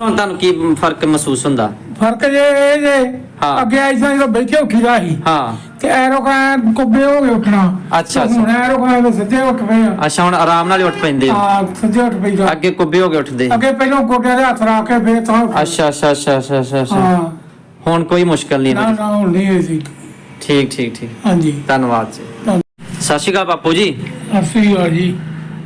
ਹੁਣ ਤੁਹਾਨੂੰ ਕੀ ਫ਼ਰਕ ਮਹਿਸੂਸ ਹੁੰਦਾ? ਫ਼ਰਕ ਜੇ ਇਹ ਜੇ ਹਾਂ। ਅੱਗੇ ਐਸਾ ਜਦੋਂ ਬੈਠੇ ਉੱਠੀ ਦਾ ਸੀ। ਹਾਂ। ਤੇ ਐਰੋ ਕਾ ਕੁੱਬੇ ਹੋ ਗਏ ਉੱਠਣਾ। ਅੱਛਾ, ਤੇ ਹੁਣ ਐਰੋ ਕਾ ਦੇ ਸਿੱਧੇ ਉੱਠ ਪਏ ਆ। ਅੱਛਾ ਹੁਣ ਆਰਾਮ ਨਾਲ ਹੀ ਉੱਠ ਪੈਂਦੇ ਹੋ ਹਾਂ ਸਿੱਧੇ ਉੱਠ ਪਈਦਾ ਅੱਗੇ ਕੁੱਬੇ ਹੋ ਕੇ ਉੱਠਦੇ। ਅੱਗੇ ਪਹਿਲਾਂ ਗੋਡਿਆਂ ਦੇ ਹੱਥ ਰੱਖ ਕੇ ਫੇਰ ਤਾਂ ਉੱਠ- ਅੱਛਾ ਅੱਛਾ ਅੱਛਾ ਅੱਛਾ ਅੱਛਾ ਅੱਛਾ। ਹਾਂ। ਹੁਣ ਕੋਈ ਮੁਸ਼ਕਲ ਨਹੀਂ ਨਾ। ਨਾ ਹੁਣ ਨਹੀਂ ਹੋਈ ਸੀ। ਠੀਕ ਠੀਕ ਠੀਕ। ਹਾਂਜੀ। ਧੰਨਵਾਦ ਜੀ। ਧੰਨ- ਸਤਿ ਸ਼੍ਰੀ ਅਕਾਲ ਬਾਪੂ ਜੀ। ਅਸੀਂ ਆ ਜੀ।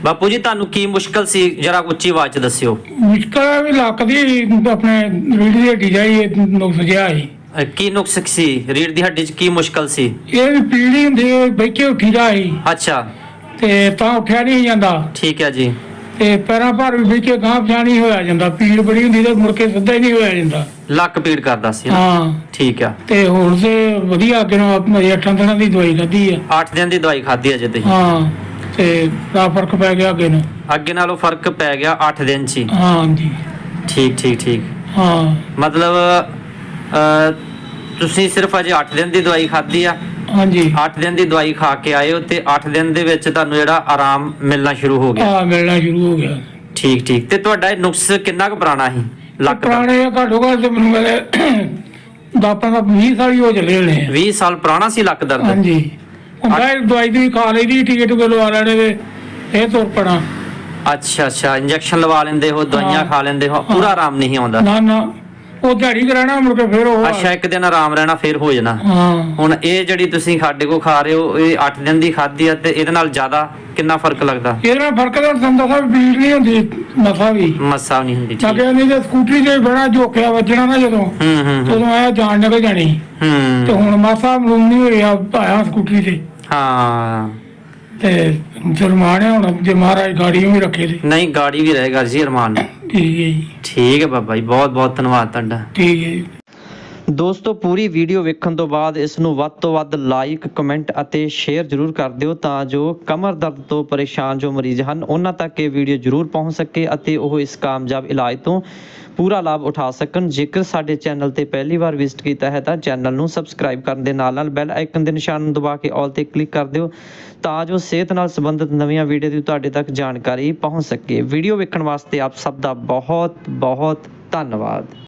ਬਾਪੂ ਜੀ ਤੁਹਾਨੂੰ ਕੀ ਮੁਸ਼ਕਲ ਸੀ? ਜਰਾ ਉੱਚੀ ਆਵਾਜ਼ ਚ ਦੱਸਿਓ। ਮੁਸ਼ਕਲ ਵੀ ਲੱਕ ਦੀ ਆਪਣੇ ਰੀੜ ਦੀ ਹੱਡੀ ਜਾਈ ਨੁਕਸ ਜਿਹਾ ਸੀ। ਅਹ ਕੀ ਨੁਕਸ ਸੀ? ਰੀੜ ਦੀ ਹੱਡੀ ਚ ਕੀ ਮੁਸ਼ਕਲ ਸੀ? ਇਹ ਵੀ ਪੀੜੀ ਹੁੰਦੀ ਹੈ ਬੈਠੇ ਉੱਠੀ ਦਾ ਸੀ। ਅੱਛਾ। ਤੇ ਤਾਂ ਉੱਠਿਆ ਨਹੀਂ ਜਾਂਦਾ। ਠੀਕ ਹੈ ਜੀ। ਤੇ ਪੈਰਾਂ ਭਾਰ ਵੀ ਬੈਠੇ ਗਾਂ ਪਛਾਣੀ ਹੋਇਆ ਜਾਂਦਾ। ਪੀੜ ਬੜੀ ਹੁੰਦੀ ਤੇ ਮੁੜ ਕੇ ਸਿੱਧਾ ਹੀ ਨਹੀਂ ਹੋਇਆ ਜਾਂਦਾ। ਲੱਕ ਪੀੜ ਕਰਦਾ ਸੀ। ਨਾ? ਹਾਂ। ਠੀਕ ਆ। ਤੇ ਹੁਣ ਤੇ ਵਧੀਆ ਅੱਗੇ ਨੂੰ ਮੇਰੀ ਅੱਠਾਂ ਦਿਨਾਂ ਦੀ ਦਵਾਈ ਖਾਧੀ ਆ। 8 ਦਿਨ ਦੀ ਦਵਾਈ ਖਾਧੀ ਅਜੇ ਤੁਸੀਂ ਹਾਂ। ਤੇ ਦਾ ਫ਼ਰਕ ਪੈ ਗਿਆ ਅੱਗੇ ਨੂੰ। ਅੱਗੇ ਨਾਲੋਂ ਫ਼ਰਕ ਪੈ ਗਿਆ 8 ਦਿਨ ਚ ਹੀ। ਹਾਂ ਜੀ। ਠੀਕ ਠੀਕ ਠੀਕ। ਹਾਂ। ਮਤਲਬ ਅਹ, ਤੁਸੀਂ ਸਿਰਫ ਅਜੇ 8 ਦਿਨ ਦੀ ਦਵਾਈ ਖਾਧੀ ਆ? ਹਾਂਜੀ। 8 ਦਿਨ ਦੀ ਦਵਾਈ ਖਾ ਕੇ ਆਏ ਹੋ ਤੇ 8 ਦਿਨ ਦੇ ਵਿੱਚ ਤੁਹਾਨੂੰ ਜਿਹੜਾ ਆਰਾਮ ਮਿਲਣਾ ਸ਼ੁਰੂ ਹੋ ਗਿਆ? ਆ ਮਿਲਣਾ ਸ਼ੁਰੂ ਹੋ ਗਿਆ। ਠੀਕ ਠੀਕ। ਤੇ ਤੁਹਾਡਾ ਇਹ ਨੁਕਸ ਕਿੰਨਾ ਕੁ ਪੁਰਾਣਾ ਸੀ? ਲੱਕ ਦਾ? ਪੁਰਾਣੇ ਘੱਟੋ ਘੱਟ ਤੇ ਮੈਨੂੰ ਮੇਰੇ ਦਾਪਾਂ ਦਾ 20 ਸਾਲ ਹੀ ਹੋ ਚੱਲੇ ਆ। 20 ਸਾਲ ਪੁਰਾਣਾ ਸੀ ਲੱਕ ਦਰਦ? ਹਾਂਜੀ। ਹੁੰਦਾ ਦਵਾਈ ਦੀ ਖਾ ਲਈ ਦੀ ਟਿਕਟ ਕੋ ਲਵਾ ਲੈਣੇ ਤੇ ਇਹ ਤੁਰ ਪਣਾ ਅੱਛਾ ਅੱਛਾ ਇੰਜੈਕਸ਼ਨ ਲਵਾ ਲੈਂਦੇ ਹੋ ਦਵਾਈਆਂ ਹਾਂ। ਖਾ ਲੈਂਦੇ ਹੋ ਪੂਰਾ ਆਰਾਮ ਨਹੀਂ ਆਉਂਦਾ। ਨਾ ਨਾ ਉਹ ਦਿਹਾੜੀ ਕਰਾਣਾ ਮੁੜ ਕੇ ਫਿਰ ਉਹ ਅੱਛਾ ਇੱਕ ਦਿਨ ਆਰਾਮ ਰਹਿਣਾ ਫਿਰ ਹੋ ਜਾਣਾ। ਹਾਂ। ਹੁਣ ਇਹ ਜਿਹੜੀ ਤੁਸੀਂ ਸਾਡੇ ਕੋ ਖਾ ਰਹੇ ਹੋ ਇਹ 8 ਦਿਨ ਦੀ ਖਾਧੀ ਆ ਤੇ ਇਹਦੇ ਨਾਲ ਜ਼ਿਆਦਾ ਕਿੰਨਾ ਫ਼ਰਕ ਲੱਗਦਾ? ਇਹਦੇ ਨਾਲ ਫ਼ਰਕ ਤਾਂ ਸੰਦਾ ਸਾਹਿਬ ਬੀੜ ਨਹੀਂ ਹੁੰਦੀ ਮਸਾ ਵੀ। ਮੱਸਾ ਨਹੀਂ ਹੁੰਦੀ ਠੀਕ। ਲੱਗੇ ਨਹੀਂ ਤੇ ਸਕੂਟਰੀ ਤੇ ਬੜਾ ਝੋਕਿਆ ਵੱਜਣਾ ਨਾ ਜਦੋਂ ਹੂੰ ਹੂੰ ਹੂੰ, ਉਦੋਂ ਆਇਆ ਜਾਣ ਨਿਕਲ ਜਾਣੀ। ਤੇ ਹੂੰ ਹੁਣ ਮਾਸਾ ਮਲੂਮ ਨਹੀਂ ਹੋਇਆ ਆਇਆ ਸਕੂਟਰੀ ਤੇ। ਹਾਂ। ਤੇ ਜੁਰਮਾਨੇ ਹੁਣ ਜੇ ਮਹਾਰਾਜ ਗਾੜੀ ਵੀ ਰੱਖੇ ਤੇ। ਨਹੀਂ ਗਾੜੀ ਵੀ ਰਹੇਗਾ ਜੀ ਅਰਮਾਨ ਠੀਕ ਹੈ ਜੀ। ਠੀਕ ਹੈ ਬਾਬਾ ਜੀ ਬਹੁਤ ਬਹੁਤ ਧੰਨਵਾਦ ਤੁਹਾਡਾ। ਠੀਕ ਹੈ ਜੀ। ਦੋਸਤੋ ਪੂਰੀ ਵੀਡੀਓ ਵੇਖਣ ਤੋਂ ਬਾਅਦ ਇਸ ਨੂੰ ਵੱਧ ਤੋਂ ਵੱਧ ਲਾਈਕ ਕਮੈਂਟ ਅਤੇ ਸ਼ੇਅਰ ਜ਼ਰੂਰ ਕਰ ਦਿਓ ਤਾਂ ਜੋ ਕਮਰ ਦਰਦ ਤੋਂ ਪਰੇਸ਼ਾਨ ਜੋ ਮਰੀਜ਼ ਹਨ ਉਹਨਾਂ ਤੱਕ ਇਹ ਵੀਡੀਓ ਜ਼ਰੂਰ ਪਹੁੰਚ ਸਕੇ ਅਤੇ ਉਹ ਇਸ ਕਾਮਯਾਬ ਇਲਾਜ ਤੋਂ ਪੂਰਾ ਲਾਭ ਉਠਾ ਸਕਣ। ਜੇਕਰ ਸਾਡੇ ਚੈਨਲ ਤੇ ਪਹਿਲੀ ਵਾਰ ਵਿਜ਼ਿਟ ਕੀਤਾ ਹੈ ਤਾਂ ਚੈਨਲ ਨੂੰ ਸਬਸਕ੍ਰਾਈਬ ਕਰਨ ਦੇ ਨਾਲ ਨਾਲ ਬੈਲ ਆਈਕਨ ਦੇ ਨਿਸ਼ਾਨ ਨੂੰ ਦਬਾ ਕੇ ਆਲ ਤੇ ਕਲਿੱਕ ਕਰ ਦਿਓ ਤਾਂ ਜੋ ਸਿਹਤ ਨਾਲ ਸੰਬੰਧਿਤ ਨਵੀਆਂ ਵੀਡੀਓ ਦੀ ਤੁਹਾਡੇ ਤੱਕ ਜਾਣਕਾਰੀ ਪਹੁੰਚ ਸਕੇ। ਵੀਡੀਓ ਵੇਖਣ ਵਾਸਤੇ ਆਪ ਸਭ ਦਾ ਬਹੁਤ ਬਹੁਤ ਧੰਨਵਾਦ।